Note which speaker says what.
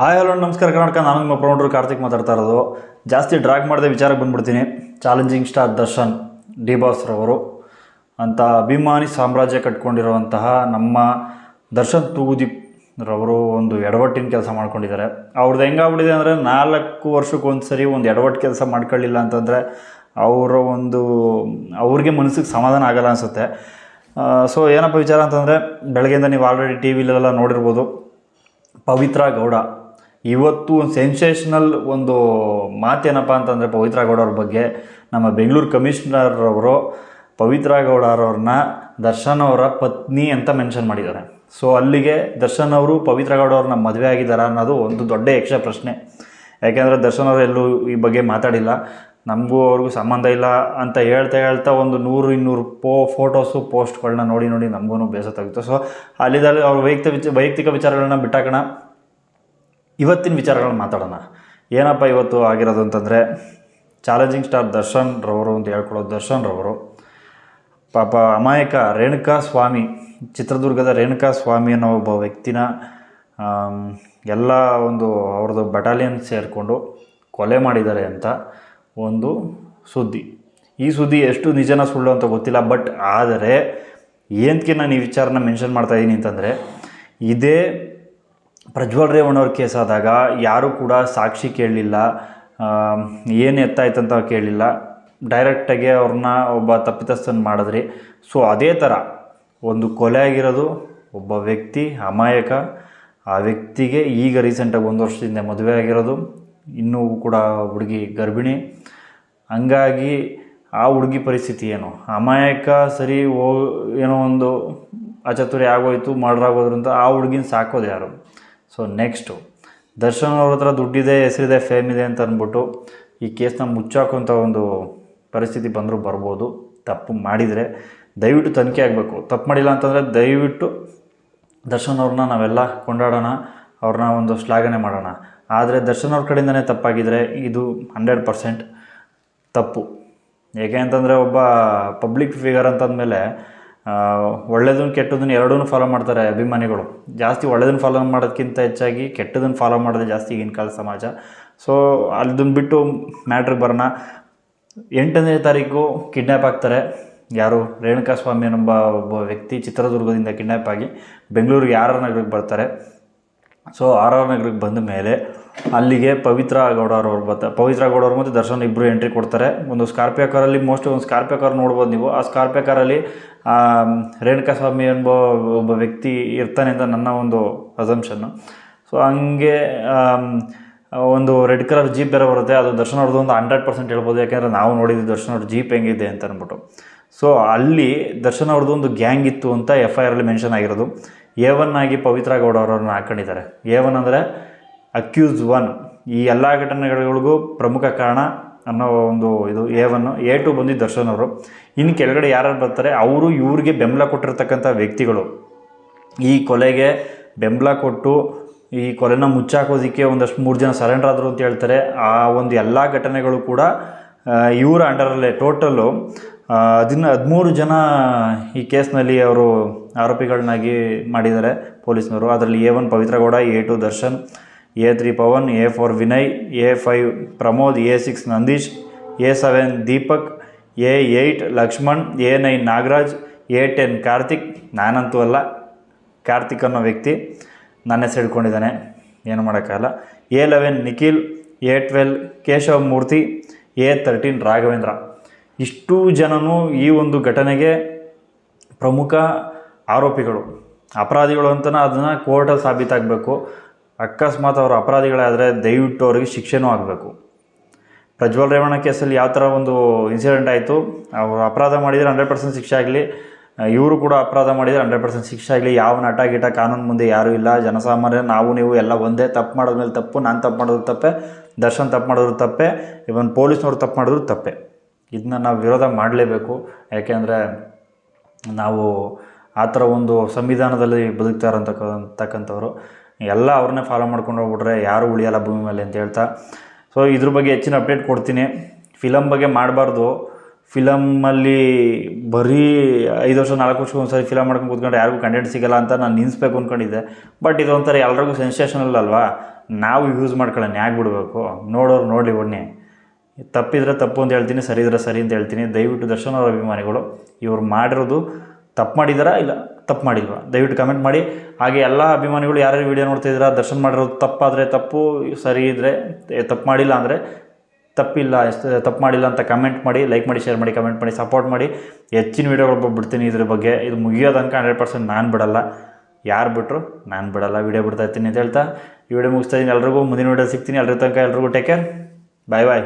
Speaker 1: Hi hello ನಮಸ್ಕಾರ ಕರ್ನಾಟಕ. ನಾನು ನಿಮ್ಮ ಪ್ರಮೋಟರ್ ಕಾರ್ತಿಕ್ ಮಾತಾಡ್ತಾ ಇರೋದು. ಜಾಸ್ತಿ ಡ್ರಾಗ್ ಮಾಡದೆ ವಿಚಾರಕ್ಕೆ ಬಂದ್ಬಿಡ್ತೀನಿ. ಚಾಲೆಂಜಿಂಗ್ ಸ್ಟಾರ್ ದರ್ಶನ್ ಡಿ ಬಾಸ್ರವರು ಅಂತ ಅಭಿಮಾನಿ ಸಾಮ್ರಾಜ್ಯ ಕಟ್ಕೊಂಡಿರುವಂತಹ ನಮ್ಮ ದರ್ಶನ್ ತೂಗುದೀಪ್ ರವರು ಒಂದು ಎಡವಟ್ಟಿನ ಕೆಲಸ ಮಾಡ್ಕೊಂಡಿದ್ದಾರೆ. ಅವ್ರದ್ದು ಹೆಂಗಾಗ್ಬಿಟ್ಟಿದೆ ಅಂದರೆ ನಾಲ್ಕು ವರ್ಷಕ್ಕೊಂದು ಸರಿ ಒಂದು ಎಡವಟ್ಟು ಕೆಲಸ ಮಾಡ್ಕೊಳ್ಳಿಲ್ಲ ಅಂತಂದರೆ ಅವರ ಒಂದು, ಅವ್ರಿಗೆ ಮನಸ್ಸಿಗೆ ಸಮಾಧಾನ ಆಗಲ್ಲ ಅನಿಸುತ್ತೆ. ಸೊ ಏನಪ್ಪ ವಿಚಾರ ಅಂತಂದರೆ, ಬೆಳಗ್ಗೆಯಿಂದ ನೀವು ಆಲ್ರೆಡಿ ಟಿ ವಿಲೆಲ್ಲ ನೋಡಿರ್ಬೋದು. ಪವಿತ್ರ ಗೌಡ. ಇವತ್ತು ಒಂದು ಸೆನ್ಸೇಷನಲ್ ಒಂದು ಮಾತೇನಪ್ಪ ಅಂತಂದರೆ ಪವಿತ್ರ ಗೌಡ ಅವ್ರ ಬಗ್ಗೆ. ನಮ್ಮ ಬೆಂಗಳೂರು ಕಮಿಷನರ್ ಅವರು ಪವಿತ್ರ ಗೌಡ ಅವ್ರನ್ನ ದರ್ಶನ್ ಅವರ ಪತ್ನಿ ಅಂತ ಮೆನ್ಷನ್ ಮಾಡಿದ್ದಾರೆ. ಸೊ ಅಲ್ಲಿಗೆ ದರ್ಶನ್ ಅವರು ಪವಿತ್ರ ಗೌಡ ಅವ್ರನ್ನ ಮದುವೆ ಆಗಿದ್ದಾರಾ ಅನ್ನೋದು ಒಂದು ದೊಡ್ಡ ಯಕ್ಷ ಪ್ರಶ್ನೆ. ಯಾಕೆಂದರೆ ದರ್ಶನ್ ಅವರು ಎಲ್ಲೂ ಈ ಬಗ್ಗೆ ಮಾತಾಡಿಲ್ಲ. ನಮಗೂ ಅವ್ರಿಗೂ ಸಂಬಂಧ ಇಲ್ಲ ಅಂತ ಹೇಳ್ತಾ ಹೇಳ್ತಾ ಒಂದು ನೂರು ಇನ್ನೂರು ಪೋ ಫೋಟೋಸು ಪೋಸ್ಟ್ಗಳನ್ನ ನೋಡಿ ನೋಡಿ ನಮಗೂ ಬೇಸತ್ತಾಗಿತ್ತು. ಸೊ ಅಲ್ಲಿದ್ದಲ್ಲಿ ಅವ್ರ ವೈಯಕ್ತಿಕ ವಿಚ, ವೈಯಕ್ತಿಕ ವಿಚಾರಗಳನ್ನ ಬಿಟ್ಟಾಕೋಣ. ಇವತ್ತಿನ ವಿಚಾರಗಳನ್ನ ಮಾತಾಡೋಣ. ಏನಪ್ಪ ಇವತ್ತು ಆಗಿರೋದು ಅಂತಂದರೆ ಚಾಲೆಂಜಿಂಗ್ ಸ್ಟಾರ್ ದರ್ಶನ್ ರವರು ಅಂತ ಹೇಳ್ಕೊಳ್ಳೋದು ದರ್ಶನ್ ರವರು. ಪಾಪ ಅಮಾಯಕ ರೇಣುಕಾ ಸ್ವಾಮಿ, ಚಿತ್ರದುರ್ಗದ ರೇಣುಕಾ ಸ್ವಾಮಿ ಅನ್ನೋ ಒಬ್ಬ ವ್ಯಕ್ತಿನ ಎಲ್ಲ ಒಂದು ಅವ್ರದ್ದು ಬಟಾಲಿಯನ್ ಸೇರಿಕೊಂಡು ಕೊಲೆ ಮಾಡಿದ್ದಾರೆ ಅಂತ ಒಂದು ಸುದ್ದಿ. ಈ ಸುದ್ದಿ ಎಷ್ಟು ನಿಜನ ಸುಳ್ಳು ಅಂತ ಗೊತ್ತಿಲ್ಲ ಬಟ್ ಆದರೆ ಏನಕ್ಕೆ ನಾನು ಈ ವಿಚಾರನ ಮೆನ್ಷನ್ ಮಾಡ್ತಾ ಇದ್ದೀನಿ ಅಂತಂದರೆ, ಇದೇ ಪ್ರಜ್ವಲ್ ರೇವಣ್ಣವ್ರ ಆದಾಗ ಯಾರೂ ಕೂಡ ಸಾಕ್ಷಿ ಕೇಳಲಿಲ್ಲ. ಏನು ಎತ್ತಾಯ್ತಂತ ಕೇಳಲಿಲ್ಲ. ಡೈರೆಕ್ಟಾಗಿ ಅವ್ರನ್ನ ಒಬ್ಬ ತಪ್ಪಿತಸ್ಥನ ಮಾಡಿದ್ರಿ. ಸೊ, ಅದೇ ಥರ ಒಂದು ಕೊಲೆ ಆಗಿರೋದು ಒಬ್ಬ ವ್ಯಕ್ತಿ ಅಮಾಯಕ. ಆ ವ್ಯಕ್ತಿಗೆ ಈಗ ರೀಸೆಂಟಾಗಿ ಒಂದು ವರ್ಷದಿಂದ ಮದುವೆ ಆಗಿರೋದು. ಇನ್ನೂ ಕೂಡ ಹುಡುಗಿ ಗರ್ಭಿಣಿ. ಹಂಗಾಗಿ ಆ ಹುಡುಗಿ ಪರಿಸ್ಥಿತಿ ಏನು? ಅಮಾಯಕ ಸರಿ ಓ, ಏನೋ ಒಂದು ಅಚತುರಿ ಆಗೋಯ್ತು ಮಾಡ್ರಾಗೋದ್ರಿಂದ ಆ ಹುಡುಗಿನ ಸಾಕೋದು ಯಾರು? ಸೊ ನೆಕ್ಸ್ಟು ದರ್ಶನ್ ಅವ್ರ ಹತ್ರ ದುಡ್ಡಿದೆ, ಹೆಸರಿದೆ ಫೇಮ್ ಇದೆ ಅಂತ ಅಂದ್ಬಿಟ್ಟು ಈ ಕೇಸ್ನ ಮುಚ್ಚಾಕೋಂಥ ಒಂದು ಪರಿಸ್ಥಿತಿ ಬಂದರೂ ಬರ್ಬೋದು. ತಪ್ಪು ಮಾಡಿದರೆ ದಯವಿಟ್ಟು ತನಿಖೆ ಆಗಬೇಕು. ತಪ್ಪು ಮಾಡಿಲ್ಲ ಅಂತಂದರೆ ದಯವಿಟ್ಟು ದರ್ಶನ್ ಅವ್ರನ್ನ ನಾವೆಲ್ಲ ಕೊಂಡಾಡೋಣ, ಅವ್ರನ್ನ ಒಂದು ಶ್ಲಾಘನೆ ಮಾಡೋಣ. ಆದರೆ ದರ್ಶನ್ ಅವ್ರ ಕಡೆಯಿಂದನೇ ತಪ್ಪಾಗಿದ್ದರೆ ಇದು ಹಂಡ್ರೆಡ್ ಪರ್ಸೆಂಟ್ ತಪ್ಪು. ಏಕೆ ಅಂತಂದರೆ ಒಬ್ಬ ಪಬ್ಲಿಕ್ ಫಿಗರ್ ಅಂತಂದಮೇಲೆ ಒಳ್ಳೇದನ್ನು ಕೆಟ್ಟದನ್ನು ಎರಡೂ ಫಾಲೋ ಮಾಡ್ತಾರೆ ಅಭಿಮಾನಿಗಳು. ಜಾಸ್ತಿ ಒಳ್ಳೇದನ್ನು ಫಾಲೋ ಮಾಡೋದಕ್ಕಿಂತ ಹೆಚ್ಚಾಗಿ ಕೆಟ್ಟದನ್ನು ಫಾಲೋ ಮಾಡೋದು ಜಾಸ್ತಿ ಈಗಿನ ಕಾಲ ಸಮಾಜ. ಸೊ ಅದನ್ನು ಬಿಟ್ಟು ಮ್ಯಾಟ್ರಿಗೆ ಬರೋಣ. ಎಂಟನೇ ತಾರೀಕು ಕಿಡ್ನ್ಯಾಪ್ ಆಗ್ತಾರೆ. ಯಾರು? ರೇಣುಕಾ ಸ್ವಾಮಿ ಎಂಬ ಒಬ್ಬ ವ್ಯಕ್ತಿ ಚಿತ್ರದುರ್ಗದಿಂದ ಕಿಡ್ನ್ಯಾಪ್ ಆಗಿ ಬೆಂಗಳೂರಿಗೆ ಯಾರ ನಗರಕ್ಕೆ ಬರ್ತಾರೆ. ಸೊ ಆರ್ ಆರ್ ನಗರಕ್ಕೆ ಬಂದ ಮೇಲೆ ಅಲ್ಲಿಗೆ ಪವಿತ್ರ ಗೌಡ ಅವ್ರು ಬರ್ತಾರೆ ಪವಿತ್ರ ಗೌಡ ಅವ್ರು ಮತ್ತು ದರ್ಶನ್ ಇಬ್ಬರು ಎಂಟ್ರಿ ಕೊಡ್ತಾರೆ. ಒಂದು ಸ್ಕಾರ್ಪಿಯೋ ಕಾರಲ್ಲಿ ಮೋಸ್ಟ್ ಒಂದು ಸ್ಕಾರ್ಪಿಯೋ ಕಾರ್ ನೋಡ್ಬೋದು ನೀವು. ಆ ಸ್ಕಾರ್ಪಿಯೋ ಕಾರಲ್ಲಿ ಆ, ರೇಣುಕಾ ಸ್ವಾಮಿ ಎಂಬ ಒಬ್ಬ ವ್ಯಕ್ತಿ ಇರ್ತಾನೆ ಅಂತ ನನ್ನ ಒಂದು ಅಸಂಪ್ಷನ್ನು ಸೊ ಹಂಗೆ ಒಂದು ರೆಡ್ ಕಲರ್ ಜೀಪ್ ಬೇರೆ ಬರುತ್ತೆ. ಅದು ದರ್ಶನ್ ಅವ್ರದ್ದು ಒಂದು ಹಂಡ್ರೆಡ್ ಪರ್ಸೆಂಟ್ ಹೇಳ್ಬೋದು. ಯಾಕೆಂದರೆ ನಾವು ನೋಡಿದ್ವಿ ದರ್ಶನ್ ಅವ್ರ ಜೀಪ್ ಹೆಂಗಿದೆ ಅಂತ ಅಂದ್ಬಿಟ್ಟು. ಸೊ ಅಲ್ಲಿ ದರ್ಶನ್ ಅವ್ರದ್ದು ಒಂದು ಗ್ಯಾಂಗ್ ಇತ್ತು ಅಂತ ಎಫ್ ಐ ಆರಲ್ಲಿ ಮೆನ್ಷನ್ ಆಗಿರೋದು. ಆಗಿ ಪವಿತ್ರ ಗೌಡ ಅವರನ್ನು ಹಾಕೊಂಡಿದ್ದಾರೆ. ಏವನ್ ಅಂದರೆ ಅಕ್ಯೂಸ್ ಒನ್ ಈ ಎಲ್ಲ ಘಟನೆಗಳಿಗೂ ಪ್ರಮುಖ ಕಾರಣ ಅನ್ನೋ ಒಂದು ಇದು ಎ ಒನ್ ಎ ಟು ಬಂದು ದರ್ಶನ್ ಅವರು. ಇನ್ನು ಕೆಳಗಡೆ ಯಾರು ಬರ್ತಾರೆ, ಅವರು ಇವ್ರಿಗೆ ಬೆಂಬಲ ಕೊಟ್ಟಿರ್ತಕ್ಕಂಥ ವ್ಯಕ್ತಿಗಳು. ಈ ಕೊಲೆಗೆ ಬೆಂಬಲ ಕೊಟ್ಟು, ಈ ಕೊಲೆನ ಮುಚ್ಚಾಕೋದಕ್ಕೆ ಒಂದಷ್ಟು ಮೂರು ಜನ ಸರೆಂಡರ್ ಆದರು ಅಂತ ಹೇಳ್ತಾರೆ. ಆ ಒಂದು ಎಲ್ಲ ಘಟನೆಗಳು ಕೂಡ ಇವರ ಅಂಡರಲ್ಲೇ ಟೋಟಲ್ಲು ಹದಿನ ಹದಿಮೂರು ಜನ ಈ ಕೇಸ್ನಲ್ಲಿ ಅವರು ಆರೋಪಿಗಳನ್ನಾಗಿ ಮಾಡಿದ್ದಾರೆ ಪೊಲೀಸ್ನವರು. ಅದರಲ್ಲಿ A one Pavithragowda, A two Darshan, A three Pavan, A four Vinay, A five Pramod, A six Nandish, A seven Deepak, A eight Lakshman, A nine Nagaraj, A ten Karthik, ನಾನಂತೂ ಅಲ್ಲ, ಕಾರ್ತಿಕ್ ಅನ್ನೋ ವ್ಯಕ್ತಿ ನನ್ನ ಹೆಸರು ಹಿಡ್ಕೊಂಡಿದ್ದಾನೆ. ಏನು ಮಾಡೋಕ್ಕಾಗಲ್ಲ. A eleven Nikhil, A twelve Keshava Murthy A thirteen Raghavendra. ಇಷ್ಟೂ ಜನನೂ ಈ ಒಂದು ಘಟನೆಗೆ ಪ್ರಮುಖ ಆರೋಪಿಗಳು. ಅಪರಾಧಿಗಳು ಅಂತಲೇ ಅದನ್ನು ಕೋರ್ಟಲ್ಲಿ ಸಾಬೀತಾಗಬೇಕು. ಅಕಸ್ಮಾತ್ ಅವರು ಅಪರಾಧಿಗಳಾದರೆ ದಯವಿಟ್ಟು ಅವರಿಗೆ ಶಿಕ್ಷೆನೂ ಆಗಬೇಕು. ಪ್ರಜ್ವಲ್ ರೇವಣ್ಣ ಕೇಸಲ್ಲಿ ಯಾವ ಥರ ಒಂದು ಇನ್ಸಿಡೆಂಟ್ ಆಯಿತು? ಅವರು ಅಪರಾಧ ಮಾಡಿದರೆ ಹಂಡ್ರೆಡ್ ಪರ್ಸೆಂಟ್ ಶಿಕ್ಷೆ ಆಗಲಿ. ಇವರು ಕೂಡ ಅಪರಾಧ ಮಾಡಿದರೆ ಹಂಡ್ರೆಡ್ ಪರ್ಸೆಂಟ್ ಶಿಕ್ಷೆ ಆಗಲಿ. ಯಾವ ನಟ, ಗಿಟ, ಕಾನೂನು ಮುಂದೆ ಯಾರೂ ಇಲ್ಲ. ಜನಸಾಮಾನ್ಯ, ನಾವು, ನೀವು ಎಲ್ಲ ಒಂದೇ. ತಪ್ಪು ಮಾಡೋದ್ಮೇಲೆ ತಪ್ಪು, ನಾನು ತಪ್ಪು ಮಾಡಿದ್ರು ತಪ್ಪೆ. ದರ್ಶನ್ ತಪ್ಪು ಮಾಡಿದ್ರು ತಪ್ಪೆ. ಇವನ್ ಪೊಲೀಸ್ನವ್ರು ತಪ್ಪು ಮಾಡಿದ್ರು ತಪ್ಪೆ. ಇದನ್ನ ನಾವು ವಿರೋಧ ಮಾಡಲೇಬೇಕು. ಯಾಕೆಂದರೆ ನಾವು ಆ ಥರ ಒಂದು ಸಂವಿಧಾನದಲ್ಲಿ ಬದುಕ್ತಾ ಎಲ್ಲ ಅವ್ರನ್ನೇ ಫಾಲೋ ಮಾಡ್ಕೊಂಡು ಹೋಗ್ಬಿಟ್ರೆ ಯಾರು ಉಳಿಯಲ್ಲ ಭೂಮಿ ಮೇಲೆ ಅಂತ ಹೇಳ್ತಾ. ಸೊ ಇದ್ರ ಬಗ್ಗೆ ಹೆಚ್ಚಿನ ಅಪ್ಡೇಟ್ ಕೊಡ್ತೀನಿ. ಫಿಲಮ್ ಬಗ್ಗೆ ಮಾಡಬಾರ್ದು. ಫಿಲಮ್ಮಲ್ಲಿ ಬರೀ ಐದು ವರ್ಷ, ನಾಲ್ಕು ವರ್ಷಕ್ಕೆ ಒಂದ್ಸರಿ ಫಿಲಮ್ ಮಾಡ್ಕೊಂಡು ಕೂತ್ಕೊಂಡು ಯಾರಿಗೂ ಕಂಟೆಂಟ್ ಸಿಗಲ್ಲ ಅಂತ ನಾನು ನಿನ್ಸ್ಬೇಕು ಅಂದ್ಕೊಂಡಿದ್ದೆ ಬಟ್ ಇದೊಂಥರ ಎಲ್ರಿಗೂ ಸೆನ್ಸೇಷನಲ್ ಅಲ್ವಾ? ನಾವು ಯೂಸ್ ಮಾಡ್ಕೊಳ್ಳೋಣ ಯಾಕೆ ಬಿಡಬೇಕು ನೋಡೋರು ನೋಡಲಿ ಒಣ್ಣೆ ತಪ್ಪಿದ್ರೆ ತಪ್ಪು ಅಂತ ಹೇಳ್ತೀನಿ, ಸರಿ ಇದ್ರೆ ಸರಿ ಅಂತ ಹೇಳ್ತೀನಿ. ದಯವಿಟ್ಟು ದರ್ಶನ್ ಅವರ ಅಭಿಮಾನಿಗಳು, ಇವರು ಮಾಡಿರೋದು ತಪ್ಪು ಮಾಡಿದಾರಾ ಇಲ್ಲ ತಪ್ಪು ಮಾಡಿಲ್ವಾ? ದಯವಿಟ್ಟು ಕಮೆಂಟ್ ಮಾಡಿ. ಹಾಗೆ ಎಲ್ಲ ಅಭಿಮಾನಿಗಳು ಯಾರ್ಯಾರು ವೀಡಿಯೋ ನೋಡ್ತಿದ್ದೀರಾ ದರ್ಶನ್ ಮಾಡಿರೋದು ತಪ್ಪಾದರೆ ತಪ್ಪು, ಸರಿ ಇದ್ದರೆ ತಪ್ಪು ಮಾಡಿಲ್ಲ ಅಂದರೆ ತಪ್ಪಿಲ್ಲ, ಎಷ್ಟು, ತಪ್ಪು ಮಾಡಿಲ್ಲ ಅಂತ ಕಮೆಂಟ್ ಮಾಡಿ ಲೈಕ್ ಮಾಡಿ ಶೇರ್ ಮಾಡಿ ಕಮೆಂಟ್ ಮಾಡಿ ಸಪೋರ್ಟ್ ಮಾಡಿ. ಹೆಚ್ಚಿನ ವೀಡಿಯೋಗಳು ಬಿಡ್ತೀನಿ ಇದ್ರ ಬಗ್ಗೆ. ಇದು ಮುಗಿಯೋ ತನಕ ಹಂಡ್ರೆಡ್ ಪರ್ಸೆಂಟ್ ನಾನು ಬಿಡಲ್ಲ. ಯಾರು ಬಿಟ್ಟರು ನಾನು ಬಿಡಲ್ಲ ವೀಡಿಯೋ ಬಿಡ್ತಾ ಇರ್ತೀನಿ ಅಂತ ಹೇಳ್ತಾ. ಈ ವಿಡಿಯೋ ಮುಗಿಸ್ತಾ ಇದ್ದೀನಿ. ಎಲ್ರಿಗೂ ಮುಂದಿನ ವೀಡಿಯೋ ಸಿಗ್ತೀನಿ. ಎಲ್ಲರ ತನಕ ಎಲ್ರಿಗೂ ಟೇಕ್ ಕೇರ್ ಬಾಯ್ ಬಾಯ್